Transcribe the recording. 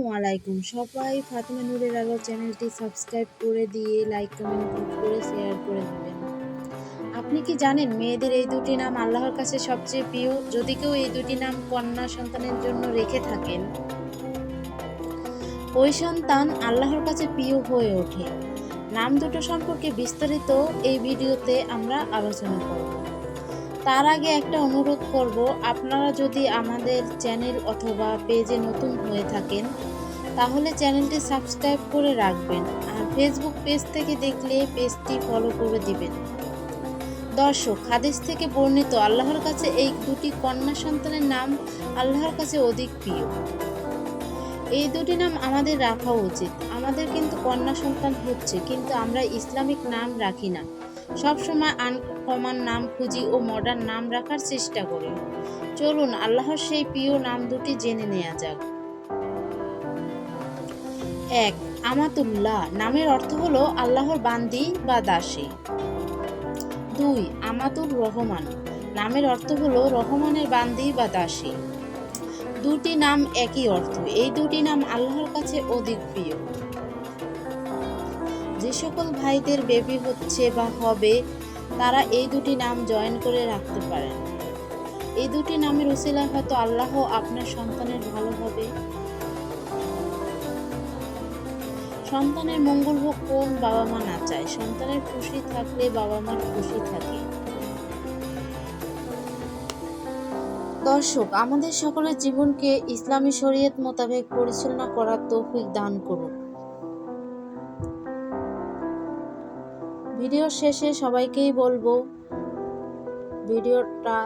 আসসালামু আলাইকুম। সবাই ফাতেমা নূরের আলো চ্যানেলটি সাবস্ক্রাইব করে দিয়ে লাইক কমেন্ট করে শেয়ার করে দেবেন। আপনি কি জানেন মেয়েদের এই দুটি নাম আল্লাহর কাছে সবচেয়ে প্রিয়? যদি কেউ এই দুটি নাম কন্যা সন্তানের জন্য রেখে থাকেন, ওই সন্তান আল্লাহর কাছে প্রিয় হয়ে ওঠে। নাম দুটো সম্পর্কে বিস্তারিত এই ভিডিওতে আমরা আলোচনা করব। তার আগে একটা অনুরোধ করব, আপনারা যদি আমাদের চ্যানেল অথবা পেজে নতুন হয়ে থাকেন, তাহলে চ্যানেলটি সাবস্ক্রাইব করে রাখবেন আর ফেসবুক পেজ থেকে দেখলে পেজটি ফলো করে দিবেন। দর্শক, হাদিস থেকে বর্ণিত আল্লাহর কাছে এই দুটি কন্যা সন্তানের নাম আল্লাহর কাছে অধিক প্রিয়। এই দুটি নাম আমাদের রাখা উচিত। আমাদের কিন্তু কন্যা সন্তান হচ্ছে, কিন্তু আমরা ইসলামিক নাম রাখি না। সবসময় আনকমন নাম খুঁজি ও মডার্ন নাম রাখার চেষ্টা করি। চলুন, আল্লাহর সেই প্রিয় নাম দুটি জেনে নেওয়া যাক। এক, আমাতুল্লাহ নামের অর্থ হলো আল্লাহর বান্দি বা দাসী। দুই, আমাতুর রহমান নামের অর্থ হলো রহমানের বান্দি বা দাসী। দুটি নাম একই অর্থ। এই দুটি নাম আল্লাহর কাছে অধিক প্রিয়। যে সকল ভাইদের বেবি হচ্ছে বা হবে, তারা এই দুটি নাম জয়েন করে রাখতে পারেন। এই দুটি নামের উসিলায় হয়তো আল্লাহ আপনার সন্তানের ভালো হবে। সন্তানের মঙ্গল হোক, কোন বাবা মা না চায়, সন্তানের খুশি থাকলে বাবা মার খুশি থাকে। দর্শক, আমাদের সকলের জীবনকে ইসলামী শরীয়ত মোতাবেক পরিচালনা করার তৌফিক দান করুন। ভিডিওর শেষে সবাইকেই বলব ভিডিওটা